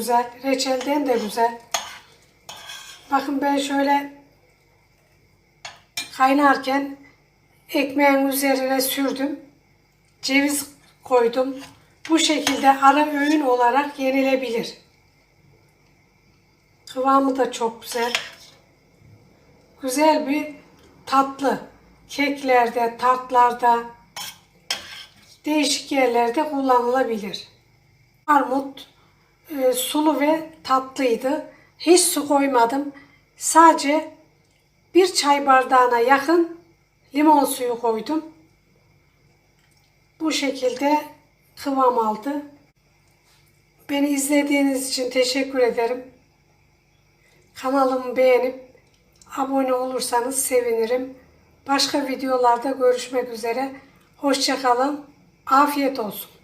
güzel. Reçelden de güzel. Bakın ben şöyle kaynarken ekmeğin üzerine sürdüm. Ceviz koydum. Bu şekilde ara öğün olarak yenilebilir. Kıvamı da çok güzel. Güzel bir tatlı. Keklerde, tartlarda, değişik yerlerde kullanılabilir. Armut e, sulu ve tatlıydı. Hiç su koymadım. Sadece bir çay bardağına yakın limon suyu koydum. Bu şekilde kıvam aldı. Beni izlediğiniz için teşekkür ederim. Kanalımı beğenip abone olursanız sevinirim. Başka videolarda görüşmek üzere. Hoşçakalın. Afiyet olsun.